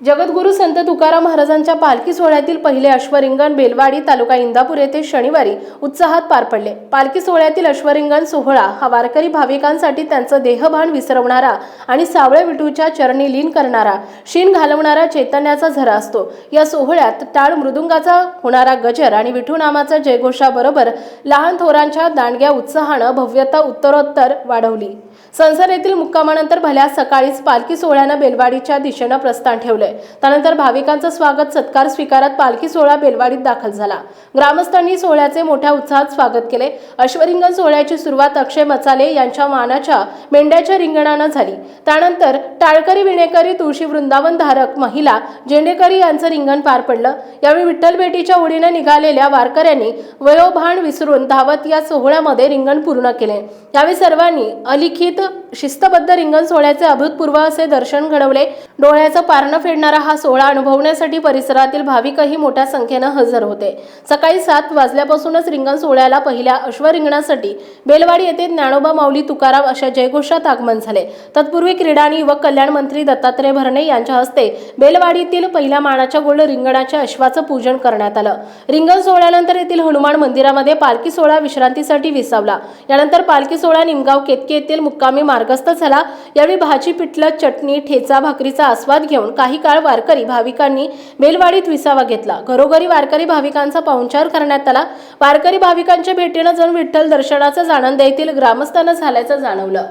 जगद्गुरू संत तुकाराम महाराजांच्या पालखी सोहळ्यातील पहिले अश्वरिंगण बेलवाडी तालुका इंदापूर येथे शनिवारी उत्साहात पार पडले. पालखी सोहळ्यातील अश्वरिंगण सोहळा हा वारकरी भाविकांसाठी त्यांचं देहभान विसरवणारा आणि सावळे विठूच्या चरणी लीन करणारा शीन घालवणारा चैतन्याचा झरा असतो. या सोहळ्यात टाळ मृदुंगाचा होणारा गजर आणि विठू नामाचा जयघोषाबरोबर लहान थोरांच्या दांडग्या उत्साहानं भव्यता उत्तरोत्तर वाढवली. संसार येथील मुक्कामानंतर भल्या सकाळीच पालखी सोहळ्यानं बेलवाडीच्या दिशेनं प्रस्थान ठेवलंय त्यानंतर भाविकांचं स्वागत सत्कार स्वीकारत पालखी सोहळा बेलवाडीत दाखल झाला. ग्रामस्थांनी सोहळ्याचे मोठ्या उत्साहात स्वागत केले. अश्वरिंगण सोहळ्याची सुरुवात अक्षय मचाले यांच्या मानाच्या मेंढ्याच्या रिंगणानं झाली. त्यानंतर टाळकरी विणेकरी तुळशी वृंदावन धारक महिला जेंडेकरी यांचं रिंगण पार पडलं. यावेळी विठ्ठल भेटीच्या ओढीने निघालेल्या वारकऱ्यांनी वयोभान विसरून धावत या सोहळ्यामध्ये रिंगण पूर्ण केले. यावेळी सर्वांनी अलिखित शिस्तबद्ध रिंगण सोहळ्याचे अभूतपूर्व असे दर्शन घडवले. डोळ्याचं पारणं घडणारा हा सोहळा अनुभवण्यासाठी परिसरातील भाविकही मोठ्या संख्येनं हजर होते. सकाळी सात वाजल्यापासूनच रिंगण सोहळ्याला पहिल्या अश्वरिंगणासाठी बेलवाडी येथे ज्ञानोबा माऊली तुकाराम अशा जयघोषात आगमन झाले. तत्पूर्वी क्रीडा आणि युवक कल्याण मंत्री दत्तात्रय भरणे यांच्या हस्ते बेलवाडीतील पहिल्या मानाच्या गोल्ड रिंगणाच्या अश्वाचं पूजन करण्यात आलं. रिंगण सोहळ्यानंतर येथील हनुमान मंदिरामध्ये पालखी सोहळा विश्रांतीसाठी विसावला. यानंतर पालखी सोहळा निमगाव केतकी येथील मुक्कामी मार्गस्थ झाला. यावेळी भाजी पिठलं चटणी ठेचा भाकरीचा आस्वाद घेऊन काही काळ वारकरी भाविकांनी बेलवाडीत विसावा घेतला. घरोघरी वारकरी भाविकांचा पाहुणचार करण्यात आला. वारकरी भाविकांच्या भेटीनं जाऊन विठ्ठल दर्शनाचा आनंद येथील ग्रामस्थांना झाल्याचं जाणवलं.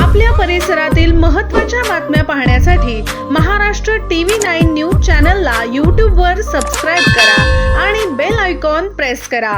आपल्या परिसरातील महत्त्वाच्या बातम्या पाहण्यासाठी महाराष्ट्र टीव्ही नाईन न्यूज चॅनलला यूट्यूबवर सबस्क्राईब करा आणि बेल आयकॉन प्रेस करा.